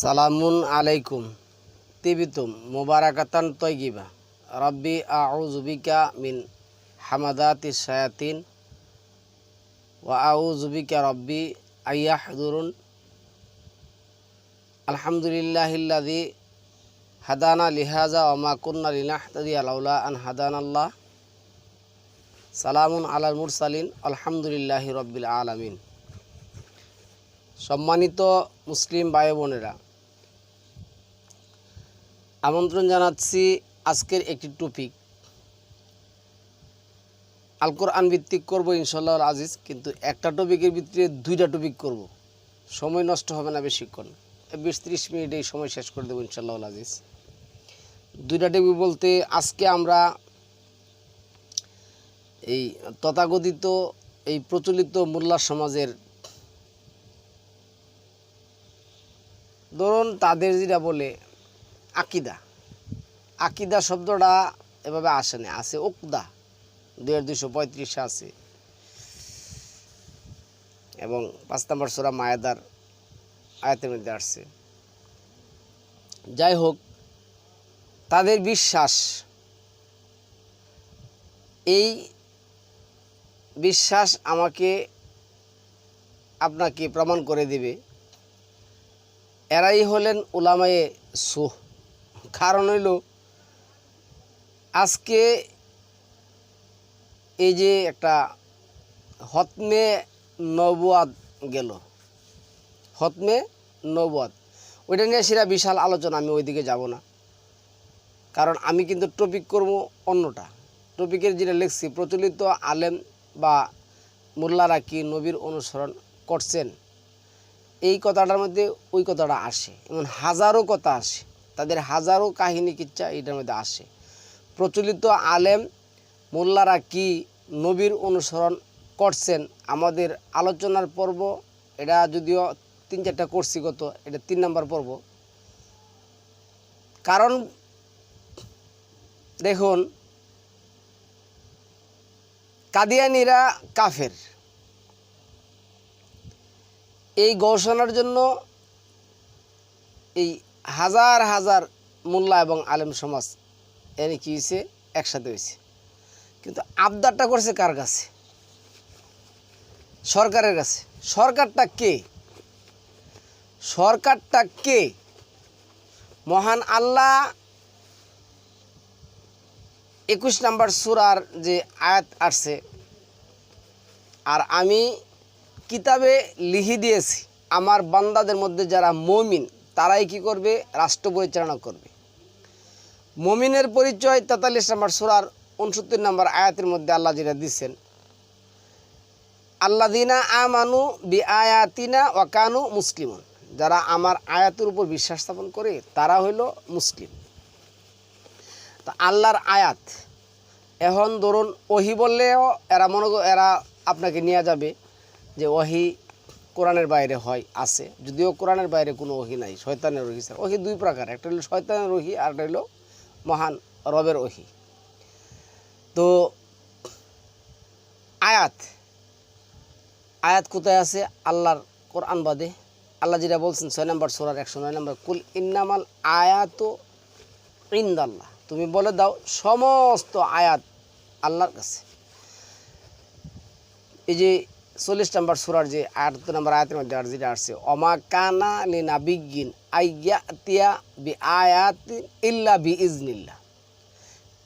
সালামুন আলাইকুম। তিবিতুম মুবারাকাতান তৈগিবা রব্বি আউজুবিকা মিন হামাদাতি শায়াতিন ওয়া আউজুবিকা রব্বি আইয়াহদুরুন। আলহামদুলিল্লাহিল্লাযী হাদানা লিহাজা ওয়া মা কুন্না লিনাহতাদিয়া আলাউলা আন হাদানাল্লাহ। সালামুন আলাল মুরসালিন, আলহামদুলিল্লাহি রব্বিল আলামিন। সম্মানিত মুসলিম ভাই বোনেরা আমন্ত্রণ জানাচ্ছি আজকের একটি টপিক আল আনভিত্তিক ভিত্তিক করব ইনশাল্লাহ আজিজ, কিন্তু একটা টপিকের ভিতরে দুইটা টপিক করব। সময় নষ্ট হবে না বেশিক্ষণ। বিশ ত্রিশ মিনিট এই সময় শেষ করে দেবো ইনশাল্লাহ আজিজ। দুইটা টপিক বলতে আজকে আমরা এই তথাকথিত এই প্রচলিত মোল্লা সমাজের ধরুন তাদের যেটা বলে আকিদা। আকিদা শব্দটা এভাবে আসে না আছে ওকদা দুই হাজার দুইশো পঁয়ত্রিশে আছে এবং পাঁচ নম্বর সোরা মায়াদার আয়াতের মধ্যে আসছে। যাই হোক, তাদের বিশ্বাস, এই বিশ্বাস আমাকে আপনাকে প্রমাণ করে দেবে। এরাই হলেন উলামায়ে সুহ। কারণ হইল, আজকে এই যে একটা হতমে নবুয়াদ গেল। হতমে নবাদ ওইটা নিয়ে সেটা বিশাল আলোচনা, আমি ওইদিকে যাব না। কারণ আমি কিন্তু টপিক করব অন্যটা। টপিকের যেটা লিখছি, প্রচলিত আলেম বা মোল্লারা কি নবীর অনুসরণ করছেন? এই কথাটার মধ্যে ওই কথাটা আসে। এমন হাজারো কথা আসে। তাদের হাজারো কাহিনী কিচ্ছা এটার মধ্যে আসে। প্রচলিত আলেম মোল্লারা কি নবীর অনুসরণ করছেন? আমাদের আলোচনার পর্ব, এটা যদিও তিন চারটা করছি গত এটা তিন নম্বর পর্ব। কারণ, দেখুন, কাদিয়ানিরা কাফের। এই গবেষণার জন্য এই হাজার হাজার মোল্লা এবং আলেম সমাজ এনে কী হয়েছে একসাথে হয়েছে কিন্তু আবদারটা করছে কার কাছে? সরকারের কাছে। সরকারটা কে? সরকারটা কে? মহান আল্লাহ একুশ নাম্বার সুরার যে আয়াত আসছে, আর আমি কিতাবে লিখি দিয়েছি, আমার বান্দাদের মধ্যে যারা মমিন তারাই কি করবে? রাষ্ট্র পরিচালনা করবে। মমিনের পরিচয় তেতাল্লিশ নম্বর সুরার উনসত্তর নম্বর আয়াতের মধ্যে আল্লাহ যেটা দিচ্ছেন আল্লাদিনা আমানু বি আয়াতিনা ওয়াকানু মুসলিমন। যারা আমার আয়াতের উপর বিশ্বাস স্থাপন করে, তারা হইল মুসলিম। তা আল্লাহর আয়াত, এখন ধরুন ওহি বললেও এরা মনে এরা আপনাকে নিয়ে যাবে যে ওহি কোরআনের বাইরে হয়, আছে। যদিও কোরআনের বাইরে কোনো ওহি নাই, শয়তানের ওহি ছাড়া। ওহি দুই প্রকার, একটা হলো শয়তানের ওহি আর একটা হলো মহান রবের ওহি। তো আয়াত আয়াত কোথায় আছে? আল্লাহর কোরআন বাদে। আল্লাহ যেটা বলছেন, ছয় নম্বর সোলার একশো নয় নম্বর, কুল ইন্নামাল আয়াত ইন্দাল্লাহ। তুমি বলে দাও, সমস্ত আয়াত আল্লাহর কাছে। এই যে চল্লিশ নম্বর সুরার যে আট নম্বর আয়াতের মধ্যে আর যেটা আসছে অমা কানা বিজ্ঞিন আইয়া তিয়া বি আয়াত ইল্লা বি ইজনিল্লা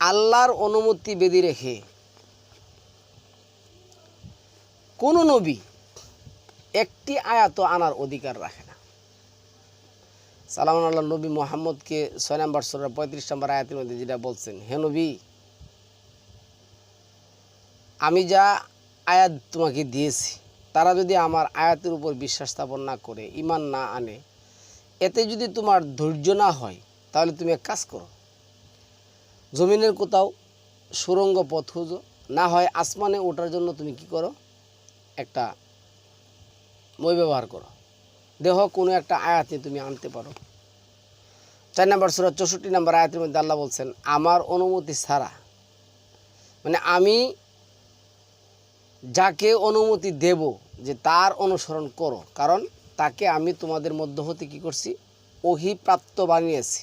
আল্লাহর অনুমতি বেদি রেখে কোনো নবী একটি আয়াত আনার অধিকার রাখে না। সালাম আল্লাহ নবী মোহাম্মদকে ছয় নম্বর সুরার পঁয়ত্রিশ নম্বর আয়াতের মধ্যে যেটা বলছেন, হে নবী, আমি যা আয়াত তোমাকে দিয়েছি। তারা যদি আমার আয়াতের উপর বিশ্বাস স্থাপন না করে ইমান না আনে, এতে যদি তোমার ধৈর্য না হয়, তাহলে তুমি এক কাজ করো। জমিনের কোথাও সুরঙ্গ পথ খুঁজো, না হয় আসমানে ওঠার জন্য তুমি কি করো? একটা মই ব্যবহার করো। দেহ কোনো একটা আয়াতে তুমি আনতে পারো। চার নম্বর সুরা চৌষট্টি নম্বর আয়াতের মধ্যে আল্লাহ বলছেন, আমার অনুমতি ছাড়া মানে আমি যাকে অনুমতি দেব যে তার অনুসরণ করো, কারণ তাকে আমি তোমাদের মধ্য হতে কি করছি? অহিপ্রাপ্ত বানিয়েছি।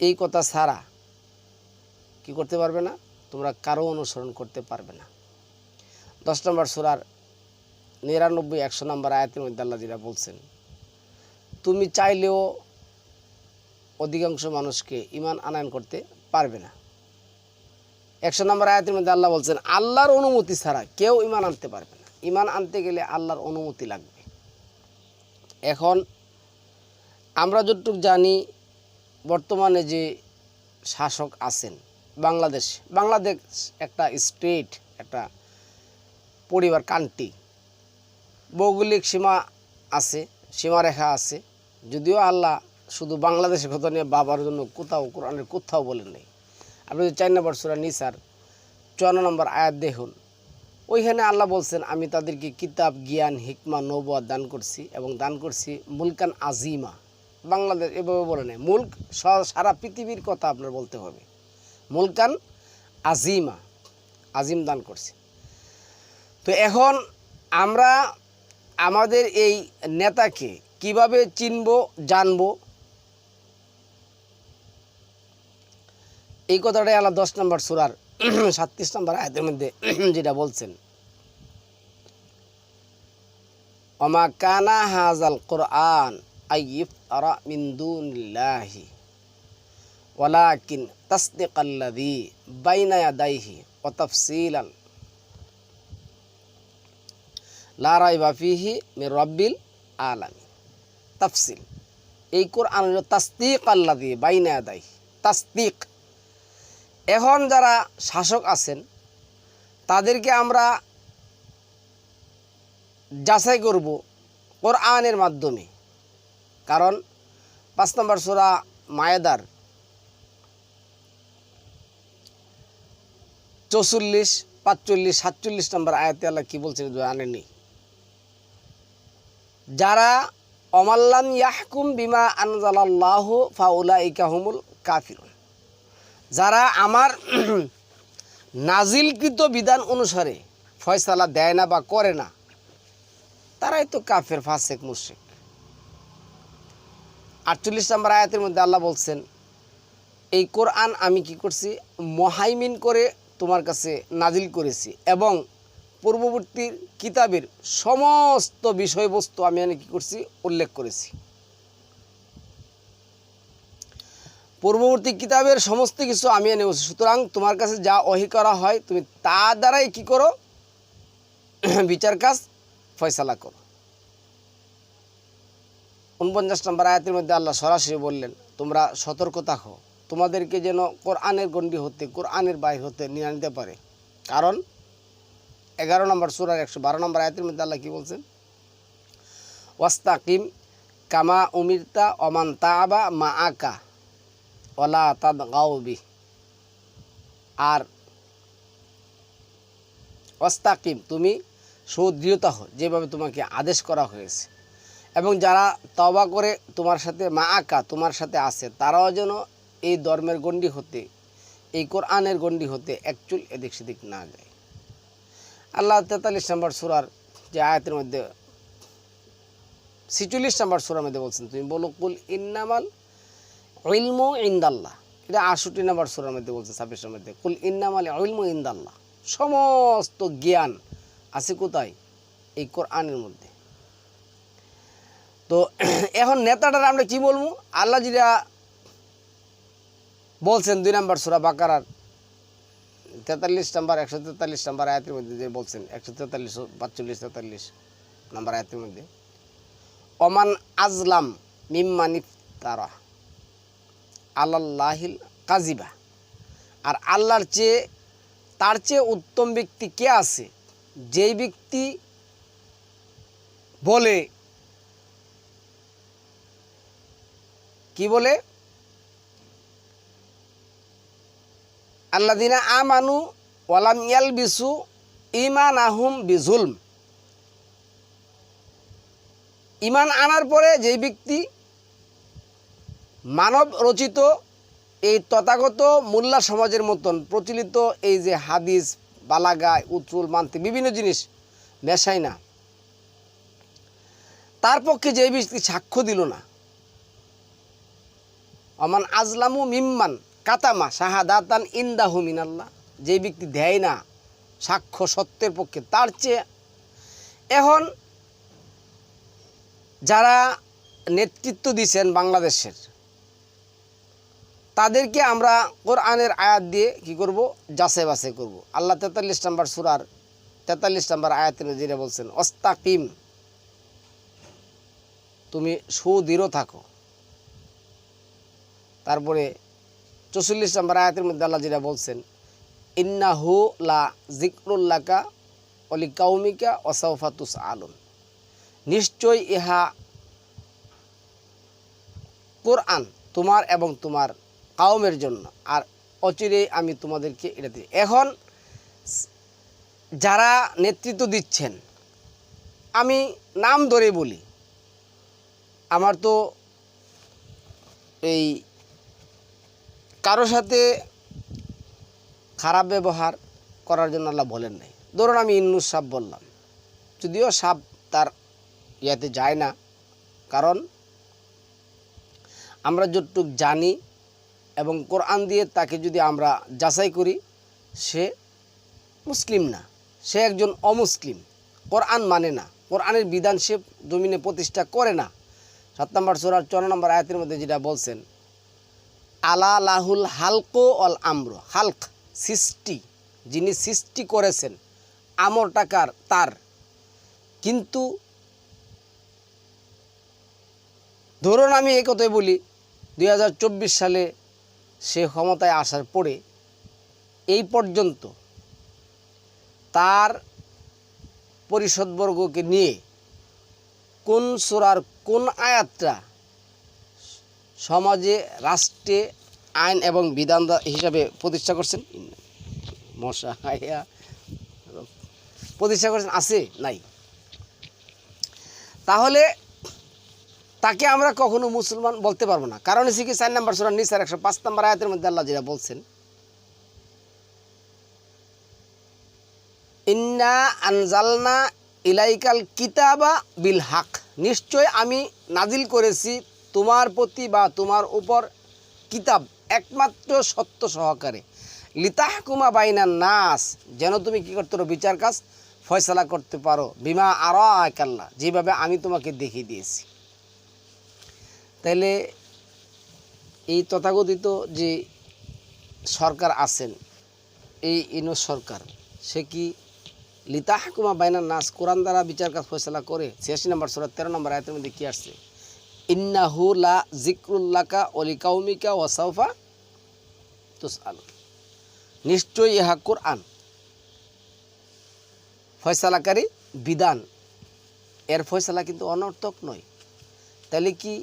এই কথা ছাড়া কি করতে পারবে না? তোমরা কারও অনুসরণ করতে পারবে না। দশ নম্বর সুরার নিরানব্বই, একশো নম্বর আয়াতের মধ্যে আল্লাহ যেটা বলছেন, তুমি চাইলেও অধিকাংশ মানুষকে ইমান আনায়ন করতে পারবে না। একশো নম্বর আয়াতের মধ্যে আল্লাহ বলছেন, আল্লাহর অনুমতি ছাড়া কেউ ইমান আনতে পারবে না। ইমান আনতে গেলে আল্লাহর অনুমতি লাগবে। এখন আমরা যতটুকু জানি, বর্তমানে যে শাসক আছেন বাংলাদেশ বাংলাদেশ একটা স্টেট, একটা পরিবার, কান্ট্রি। ভৌগোলিক সীমা আছে, সীমারেখা আছে। যদিও আল্লাহ শুধু বাংলাদেশের কথা নিয়ে বাবার জন্য কোথাও, কোরআনের কোথাও বলেন নেই আপনি চার নম্বর সুরা নিসার, চুয়ান্ন নম্বর আয়াত দেখুন। ওইখানে আল্লাহ বলছেন, আমি তাদেরকে কিতাব, জ্ঞান, হিকমা নবুয়া দান করছি এবং দান করছি মুলকান আজিমা। বাংলাদেশ এভাবে বলে নেই। মুল্ক সারা পৃথিবীর কথা আপনার বলতে হবে। মুলকান আজিমা, আজিম দান করছি। তো এখন আমরা আমাদের এই নেতাকে কীভাবে চিনব, জানব? এই কথাটাই আল্লাহ দশ নম্বর সুরার সাতত্রিশ নম্বর আয়াতের মধ্যে যেটা বলছেন। অমা কানা হাজাল কোরআন আইফ আরা মিন্দুনিল্লাহি ওয়ালাকিন তাসদিকাল্লাযী বাইনা ইয়াদাইহি ওয়া তাফসীলাল লা রাইবা ফিহি মির রাব্বিল আলামিন। তাফসিল। এই কোরআন হলো তাসদিক আল্লাযী বাইনা ইয়াদাইহি, তাসদিক এখন যারা শাসক আছেন, তাদেরকে আমরা যাচাই করব কোরআনের মাধ্যমে। কারণ পাঁচ নম্বর সুরা মায়েদার চৌচল্লিশ, পাঁচচল্লিশ, সাতচল্লিশ নম্বর আয়াতে আল্লাহ কী বলছেন আনেনি যারা অমাল্লাম ইয়াহকুম বিমা আনজালাল্লাহু ফাউলা ইকাহুমুল কাফিরুন। যারা আমার নাজিলকৃত বিধান অনুসারে ফয়সালা দেয় না বা করে না, তারাই তো কাফের, ফাসেক, মুশরিক। আটচল্লিশ নম্বর আয়াতের মধ্যে আল্লাহ বলছেন, এই কোরআন আমি কি করছি? মহাইমিন করে তোমার কাছে নাজিল করেছি এবং পূর্ববর্তী কিতাবের সমস্ত বিষয়বস্তু আমি কী করছি? উল্লেখ করেছি। পূর্ববর্তী কিতাবের সমস্ত কিছু আমি এনে সুতরাং তোমার কাছে যা অহি করা হয়, তুমি তা দ্বারাই কি করো? বিচার কাজ ফয়সালা করো। উনপঞ্চাশ নম্বর আয়াতের মধ্যে আল্লাহ সরাসরি বললেন, তোমরা সতর্ক থাকো। তোমাদেরকে যেন কোরআনের গণ্ডি হতে, কোরআনের বাইর হতে নিয়ে আনতে পারে। কারণ এগারো নম্বর সুরার একশো বারো নম্বর আয়াতের মধ্যে আল্লাহ কী বলছেন? ওয়াস্তাকিম কামা উমিরতা অমান তাবা মা আকা ওলা তাদ গাউবি আর অস্তাকিম তুমি সুদৃঢ়তা হো যেভাবে তোমাকে আদেশ করা হয়েছে। এবং যারা তবা করে তোমার সাথে মা আকা তোমার সাথে আছে, তারাও যেন এই ধর্মের গণ্ডি হতে, এই কোরআনের গণ্ডি হতে একচুল এদিক সেদিক না যায়। আল্লাহ তেতাল্লিশ নম্বর সুরার যে আয়াতের মধ্যে, ছিচল্লিশ নম্বর সুরার মধ্যে বলছেন, তুমি বলো, কুল ইন্নামাল ইলমু ইন্দাল্লাহ। এটা আষট্টি নম্বর সুরার মধ্যে বলছে, ছাব্বিশের মধ্যে। কুল ইন্নামাল ইলমু ইন্দাল্লাহ। সমস্ত জ্ঞান আছে কোথায়? এই কোরআনের মধ্যে। তো এখন নেতাটার আমরা কি বলব? আল্লাহ যেটা বলছেন, দুই নম্বর সুরা বাকারার তেতাল্লিশ নাম্বার, একশো তেতাল্লিশ নাম্বার আয়াতের মধ্যে যে বলছেন, একশো তেতাল্লিশ পাঁচচল্লিশ তেতাল্লিশ নাম্বার আয়াতের মধ্যে অমান আজলাম মিম্মানিফ তারা আল্লাহিল কাজিবা। আর আল্লাহর চেয়ে, তার চেয়ে উত্তম ব্যক্তি কে আছে? যেই ব্যক্তি বলে, কি বলে? আল্লাদিনা আমানু ওয়ালাম ইয়াল বিসু ইমান আহুম বিজুলম ইমান আনার পরে যেই ব্যক্তি মানব রচিত এই তথাগত মোল্লা সমাজের মতন প্রচলিত এই যে হাদিস, বালাগায় উত্রুল মান্তি বিভিন্ন জিনিস মেশাই না। তার পক্ষে যে ব্যক্তি সাক্ষ্য দিল না, অমান আজলামু মিম্মান কাতামা শাহাদাতান ইন্দাহু মিনাল্লাহ, যে ব্যক্তি দেয় না সাক্ষ্য সত্যের পক্ষে, তার চেয়ে এখন যারা নেতৃত্ব দিছেন বাংলাদেশের তাদেরকে আমরা কোরআনের আয়াত দিয়ে কি করব? যাচাই বাছাই করব। আল্লাহ তেতাল্লিশ নাম্বার সুরার তেতাল্লিশ নাম্বার আয়াতের যেটা বলছেন অস্তাকিম তুমি সুদৃঢ় থাকো। তারপরে চৌচল্লিশ নম্বর আয়াতের মধ্যে আল্লাহ যেটা বলছেন, ইন্নাহু লা জিক্রুল্লাকা অলি কাউমিকা অসাউফাতুস আলম নিশ্চয় ইহা কোরআন তোমার এবং তোমার কাউমের জন্য। আর অচিরেই আমি তোমাদেরকে এটা দিই। এখন যারা নেতৃত্ব দিচ্ছেন, আমি নাম ধরে বলি, আমার তো এই কারও সাথে খারাপ ব্যবহার করার জন্য আল্লাহ বলেন নাই। ধরুন আমি ইন্নুস সাপ বললাম, যদিও সাপ তার ইয়াতে যায় না, কারণ আমরা যতটুক জানি এবং কোরআন দিয়ে তাকে যদি আমরা যাচাই করি, সে মুসলিম না। সে একজন অমুসলিম। কোরআন মানে না। কোরআনের বিধান সে জমিনে প্রতিষ্ঠা করে না। সাত নম্বর সোরার চন নম্বর আয়াতের মধ্যে যেটা বলছেন, আলা লাহুল হালকো অল আম্র। হালক, সৃষ্টি। যিনি সৃষ্টি করেছেন আমর টাকার তার। কিন্তু ধরুন আমি এই কথাই বলি দু হাজার চব্বিশ সালে সে ক্ষমতায় আসার পরে এই পর্যন্ত তার পরিষদবর্গকে নিয়ে কোন সোরার কোন আয়াতটা সমাজে রাষ্ট্রে আইন এবং বিধান হিসাবে প্রতিষ্ঠা করছেন? মশা প্রতিষ্ঠা করছেন আছে? নাই। তাহলে তাকে আমরা কখনো মুসলমান বলতে পারব না। কারণ হচ্ছে কি, চার নাম্বার সুরা নিসার, একশো পাঁচ নাম্বার আয়াতের মধ্যে আল্লাহ যেটা বলছেন, ইন্না আনজালনা ইলাইকাল কিতাবা বিল হাক। নিশ্চয় আমি নাজিল করেছি তোমার প্রতি বা তোমার উপর কিতাব একমাত্র সত্য সহকারে। লিতাহকুমা বাইনা নাস, যেন তুমি কি করতে পারো, বিচার কাজ, ফয়সালা করতে পারো। বিমা আরও আকাল্লা যেভাবে আমি তোমাকে দেখিয়ে দিয়েছি। তাইলে এই তথাকথিত যে সরকার আছেন, এই ইনো সরকার, সে কি লিতা হাকুমা বাইনার নাস কোরআন দ্বারা বিচার কাজ ফয়সলা করে? ছিয়াশি নম্বর সোরা, তেরো নম্বর আয়তের মধ্যে কি আসছে? ইন্নাহু লা জিক্রুল্লাকা অলি কাউমিকা ওয়াসাউফা তুস আলু নিশ্চয়ই ইহা কোরআন। ফয়সালাকারী বিধান। এর ফয়সালা কিন্তু অনর্থক নয়। তাহলে কি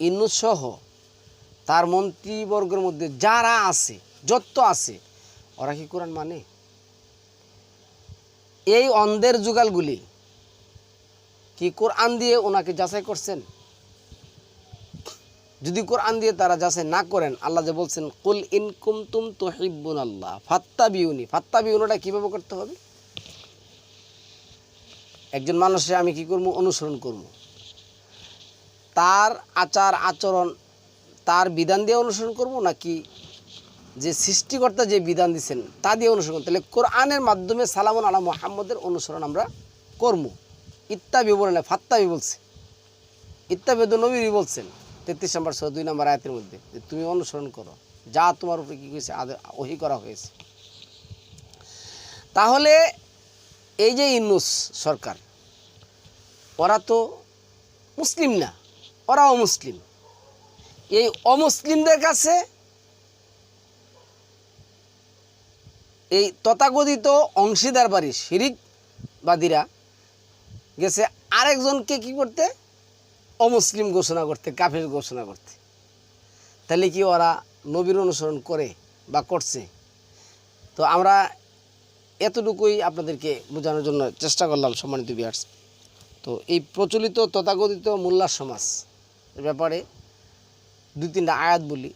ইনুসহ তার মন্ত্রীবর্গের মধ্যে যারা আছে, যত আছে, ওরা কি কোরআন মানে? এই অন্ধের যুগালগুলি কি কোরআন দিয়ে ওনাকে যাচাই করছেন? যদি কোরআন দিয়ে তারা যাচাই না করেন, আল্লাহ যে বলছেন, কুল ইন কুমতুম তুহিব্বুন আল্লাহ ফাত্তা বিউনি ফাত্তা বিউনিটা কীভাবে করতে হবে? একজন মানুষের আমি কি করব? অনুসরণ করব? তার আচার আচরণ, তার বিধান দিয়ে অনুসরণ করব নাকি যে সৃষ্টিকর্তা যে বিধান দিচ্ছেন তা দিয়ে অনুসরণ। তাহলে কোরআনের মাধ্যমে সালামুন আলা মোহাম্মদের অনুসরণ আমরা করব। ইত্তাবি বলে না, ফাত্তাবি বলছে। ইত্তাবি তো নবীরই বলছেন। তেত্রিশ নম্বর সহ দুই নম্বর আয়াতের মধ্যে যে তুমি অনুসরণ করো। যা তোমার উপরে কী হয়েছে ওহি করা হয়েছে। তাহলে এই যে ইনুস সরকার, ওরা তো মুসলিম না। ওরা অমুসলিম এই অমুসলিমদের কাছে এই তথাকথিত অংশীদার বাড়ি শিরিকবাদীরা গেছে আরেকজনকে কি করতে? অমুসলিম ঘোষণা করতে, কাফের ঘোষণা করতে। তাহলে কি ওরা নবীর অনুসরণ করে বা করছে? তো আমরা এতটুকুই আপনাদেরকে বোঝানোর জন্য চেষ্টা করলাম সম্মানিত বিয়ার্স তো এই প্রচলিত তথাকথিত মোল্লা সমাজ ব্যাপারে দুই তিনটা আয়াত বলি।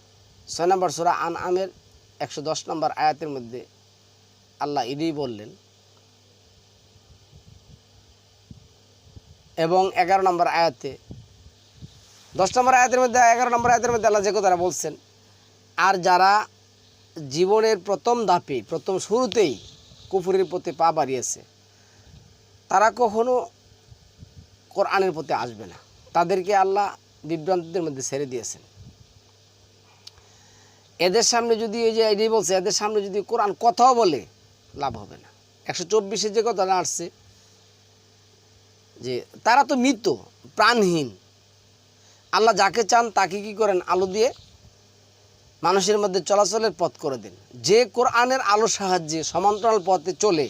ছয় নম্বর সোরা আন আমের একশো দশ নম্বর আয়াতের মধ্যে আল্লাহ ইডি বললেন। এবং এগারো নম্বর আয়াতে, দশ নম্বর আয়াতের মধ্যে, এগারো নম্বর আয়াতের মধ্যে আল্লাহ যে কথাটা বলছেন, আর যারা জীবনের প্রথম ধাপে, প্রথম শুরুতেই কুফুরের প্রতি পা বাড়িয়েছে, তারা কখনো কোরআনের প্রতি আসবে না। তাদেরকে আল্লাহ বিভ্রান্তিদের মধ্যে ছেড়ে দিয়েছেন। এদের সামনে যদি এই যে এটাই বলছে, এদের সামনে যদি কোরআন কথাও বলে, লাভ হবে না। একশো চব্বিশে যে কথাটা আসছে, যে তারা তো মৃত, প্রাণহীন। আল্লাহ যাকে চান তাকে কি করেন? আলো দিয়ে মানুষের মধ্যে চলাচলের পথ করে দেন। যে কোরআনের আলো সাহায্যে, সমান্তরাল পথে চলে,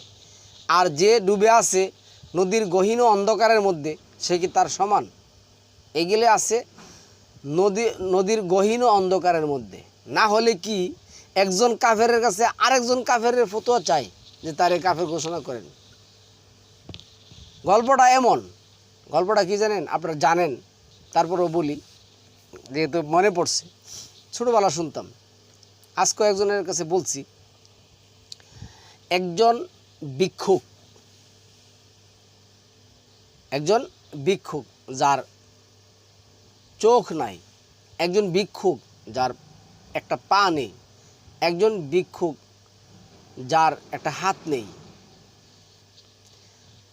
আর যে ডুবে আছে, নদীর গহীন অন্ধকারের মধ্যে, সে কি তার সমান? এগুলো আছে নদী, নদীর গহীন অন্ধকারের মধ্যে। না হলে কি একজন কাফেরের কাছে আরেকজন কাফেরের ফতোয়া চাই যে তারে কাফের ঘোষণা করেন? গল্পটা এমন। গল্পটা কি জানেন? আপনারা জানেন। তারপরেও বলি, যেহেতু মনে পড়ছে। ছোটোবেলা শুনতাম। আজ কয়েকজনের কাছে বলছি, একজন ভিক্ষুক একজন ভিক্ষুক যার চোখ নাই, একজন ভিক্ষুক যার একটা পা নেই, একজন ভিক্ষুক যার একটা হাত নেই।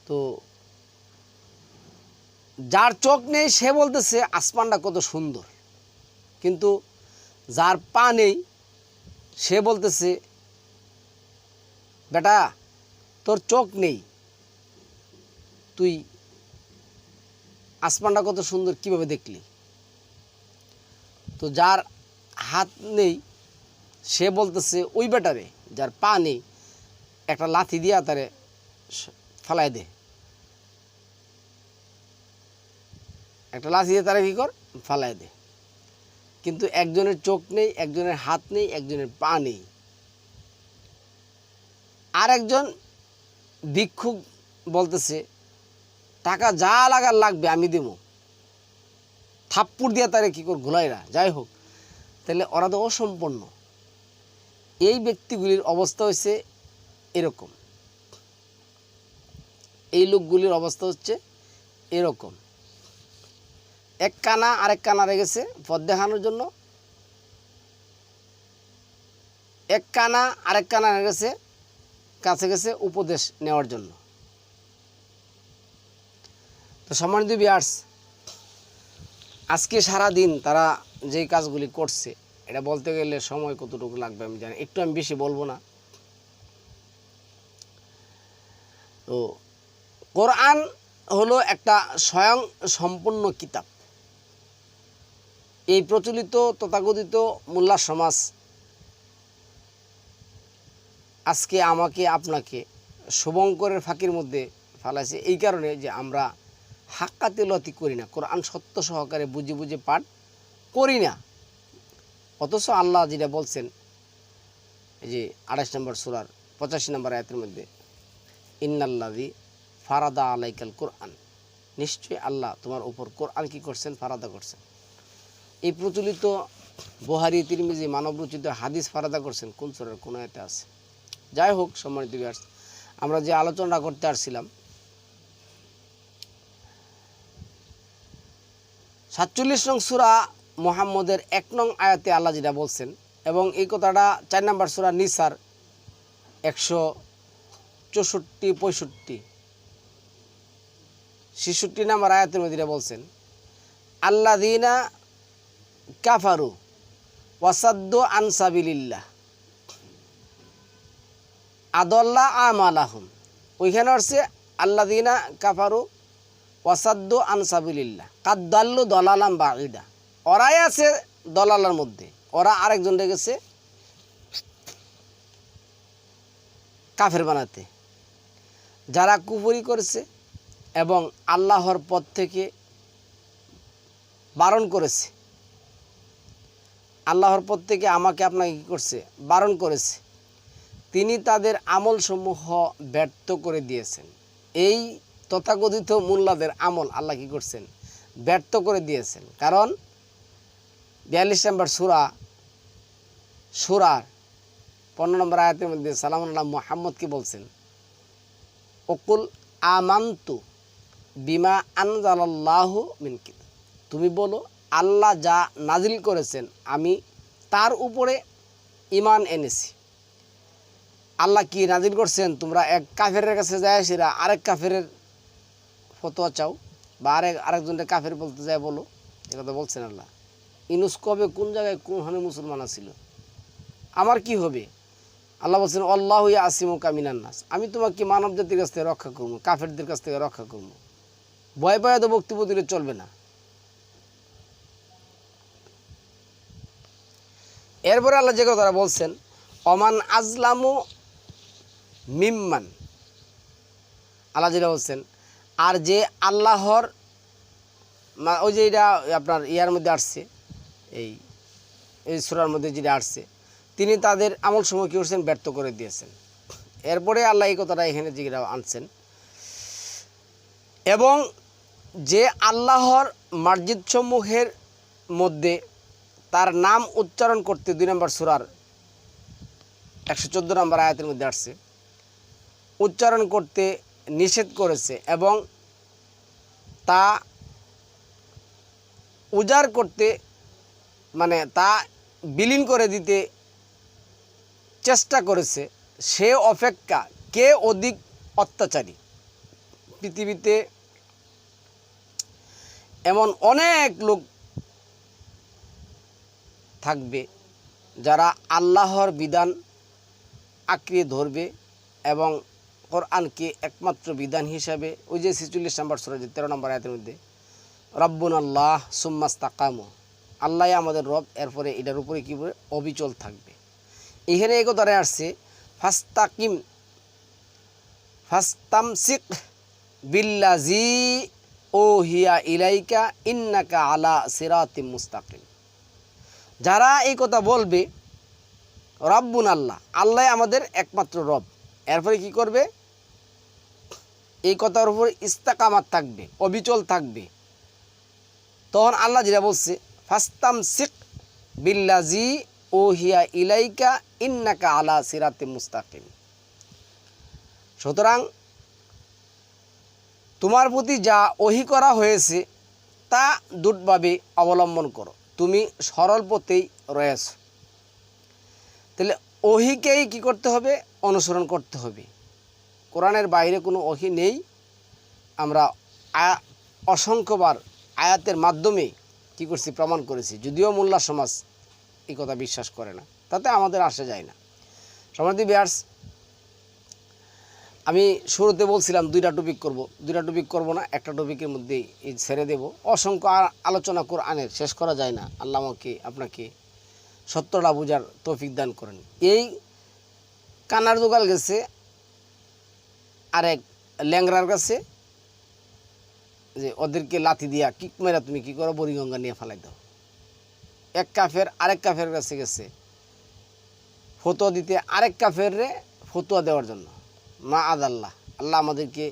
তো যার চোখ নেই, সে বলতেছে, আসমানটা কত সুন্দর। কিন্তু যার পা নেই, সে বলতেছে, বেটা, তোর চোখ নেই। তুই আসমানটা কত সুন্দর, কীভাবে দেখলি? তো যার হাত নেই, সে বলতেছে ওই বেটারে যার পা নেই, একটা লাথি দিয়া তারে ফেলাই দে। একটা লাথি দিয়ে তারা কী কর, ফালাই দে। কিন্তু একজনের চোখ নেই, একজনের হাত নেই, একজনের পা নেই। আর একজন ভিক্ষুক বলতেছে, টাকা যা লাগার লাগবে আমি দেবো। থাপ্পুর দিয়ে তারে কী কর ঘুলাইরা যাই হোক, তাহলে ওরা তো অসম্পন্ন এই ব্যক্তিগুলির অবস্থা হচ্ছে এরকম। এই লোকগুলির অবস্থা হচ্ছে এরকম। এক কানা আরেক কানা রেগেছে পথ দেখানোর জন্য। এক কানা আরেক কানা রেগেছে কাছে গেছে উপদেশ নেওয়ার জন্য। তো সম্মানিত বিয়ার্স আজকে সারা দিন তারা যেই কাজগুলি করছে, এটা বলতে গেলে সময় কতটুকু লাগবে আমি জানি, একটু আমি বেশি বলব না। তো কোরআন হলো একটা স্বয়ং সম্পূর্ণ কিতাব। এই প্রচলিত তথাকথিত মোল্লা সমাজ আজকে আমাকে আপনাকে শুভঙ্করের ফাঁকির মধ্যে ফালাইছে, এই কারণে যে আমরা হাক্কাতিলতি করি না। কোরআন সত্য সহকারে বুঝে বুঝে পাঠ করি না। অথচ আল্লাহ যেটা বলছেন, এই যে আঠাশ নম্বর সুরার পঁচাশি নম্বর আয়াতের মধ্যে ইন্নাল্লাদি ফারাদা আলাইকাল কোরআন। নিশ্চয়ই আল্লাহ তোমার উপর কোরআন কি করছেন? ফারাদা করছেন। এই প্রচলিত বহারি, তিরমিজি মানবরচিত হাদিস ফারাদা করছেন। কোন সুরার কোন আয়াতে আছে? যাই হোক, সম্মানিত আমরা যে আলোচনা করতে আসছিলাম সাতচল্লিশ নং সুরা মোহাম্মদের এক নং আয়াতে আল্লাহ যেটা বলছেন, এবং এই কথাটা চার নম্বর সুরা নিসার একশো চৌষট্টি, পঁয়ষট্টি। ছেষট্টি নম্বর আয়াতের মধ্যে বলছেন আল্লাহ দিনা কাফারু ওয়াসাদ্দ আনসাবিল্লাহ আদল্লা আমালাহুম। ওইখানে হচ্ছে আল্লাহ দিনা কাফারু ওয়াসাদ্দ আনসাবিল্লাহ কাদ্দাল্লু দলালাম বাঈদা ওরাই আছে দলালার মধ্যে। ওরা আরেকজন রেখেছে কাফের বানাতে। যারা কুপুরি করেছে এবং আল্লাহর পথ থেকে বারণ করেছে। আল্লাহর পথ থেকে আমাকে আপনাকে কী করছে? বারণ করেছে। তিনি তাদের আমলসমূহ ব্যর্থ করে দিয়েছেন। এই তথাকথিত মোল্লাদের আমল আল্লাহ কী করছেন? ব্যর্থ করে দিয়েছেন। কারণ বিয়াল্লিশ নম্বর সুরা, সুরার পনেরো নম্বর আয়াতের মধ্যে সালাম আল্লাহ মোহাম্মদ কি বলছেন? অকুল আমান্তু বিমা আনজালাল্লাহ মিনকিত তুমি বলো, আল্লাহ যা নাজিল করেছেন, আমি তার উপরে ইমান এনেছি। আল্লাহ কি নাজিল করছেন? তোমরা এক কাফেরের কাছে যায় সেরা আরেক কাফেরের ফতোয়া চাও বা আরেক আরেকজনকে কাফের বলতে যায়, বলো। এ কথা বলছেন আল্লাহ। ইনুস কবে কোন জায়গায় কোন হানে মুসলমান ছিল আমার কি হবে? আল্লাহ বলছেন, আল্লাহ আসিম কামিনান নাস। আমি তোমাকে মানব জাতির কাছ থেকে রক্ষা করব, কাফেরদের কাছ থেকে রক্ষা করব। ভয় ভয়ে তো বক্তব্য দিলে চলবে না। এরপরে আল্লাহ যে কথাটা বলছেন, অমান আজলামু মিম্মান। আল্লাহ যেটা বলছেন আর যে আল্লাহর ওই যে এটা আপনার ইয়ার মধ্যে আসছে, এই এই সুরার মধ্যে যেটা আসছে, তিনি তাদের আমল সময় কী করছেন? ব্যর্থ করে দিয়েছেন। এরপরে আল্লাহ এই কথাটা এখানে যেটা আনছেন। এবং যে আল্লাহর মসজিদ সমূহের মধ্যে তার নাম উচ্চারণ করতে দুই নম্বর সুরার একশো চোদ্দ নম্বর আয়াতের মধ্যে আসছে, উচ্চারণ করতে নিষেধ করেছে এবং তা উজাড় করতে মানে তা বিলীন করে দিতে চেষ্টা করেছে। সে অপেক্ষা কে অধিক অত্যাচারী? পৃথিবীতে এমন অনেক লোক থাকবে যারা আল্লাহর বিধান আঁকড়িয়ে ধরবে এবং কোরআনকে একমাত্র বিধান হিসাবে, ওই যে ছেচল্লিশ নম্বর সুরাজ তেরো নম্বর আয়াতের মধ্যে রব্বুন আল্লাহ সুম্মাস তাকাম আল্লাহ আমাদের রব, এরপরে এটার উপরে কী বলে, অবিচল থাকবে। এখানে এই কথাটা আসছে, ফাস্তাকিম, ফাস্তামসিক বিল্লাজি ও হিয়া ইলাইকা ইন্নাকা আলা সিরাতিম মুস্তাকিম যারা এই কথা বলবে রব্বুন আল্লাহ আল্লাহ আমাদের একমাত্র রব। এরপরে কি করবে এই কথার উপর ইস্তাকামাত থাকবে, অবিচল থাকবে। তখন আল্লাহ যেটা বলছে ফাস্তাম সিক বিল্লাজি ও হিয়া ইলাইকা ইন্নাকা আলা সিরাতে মুস্তাকিম। সুতরাং তোমার প্রতি যা ওহি করা হয়েছে, তা দুটভাবে অবলম্বন করো। তুমি সরল পথেই রয়েছ। তাহলে ওহিকেই কি করতে হবে? অনুসরণ করতে হবে। কোরআনের বাইরে কোনো ওহি নেই। আমরা অসংখ্যবার আয়াতের মাধ্যমে কি করছি, প্রমাণ করেছি। যদিও মোল্লা সমাজ এই কথা বিশ্বাস করে না। তাতে আমাদের আসা যায় না। সমাধি বিয়ার্স আমি শুরুতে বলছিলাম দুইটা টপিক করব। দুইটা টপিক করব না, একটা টপিকের মধ্যেই ছেড়ে দেব। অসংখ্য আলোচনা কোরআনের, শেষ করা যায় না। আল্লাহ আমাকে, আপনাকে সত্যটা বোঝার তৌফিক দান করেন। এই কানার দোকাল গেছে আরেক ল্যাংরার কাছে যে ওদেরকে লাথি দিয়া কিক মেরা তুমি কি করো? বরিগঙ্গা নিয়ে ফেলাই দাও। এক কাফের আরেক কাফের কাছে গেছে। ফতোয়া দিতে আরেক কাফের রে ফতোয়া দেওয়ার জন্য। মা আদ আল্লাহ আমাদেরকে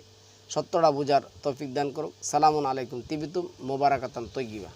সত্যটা বোঝার তৌফিক দান করুক। সালামুন আলাইকুম, তিবিতুম মোবারাকাতান তৈগিবা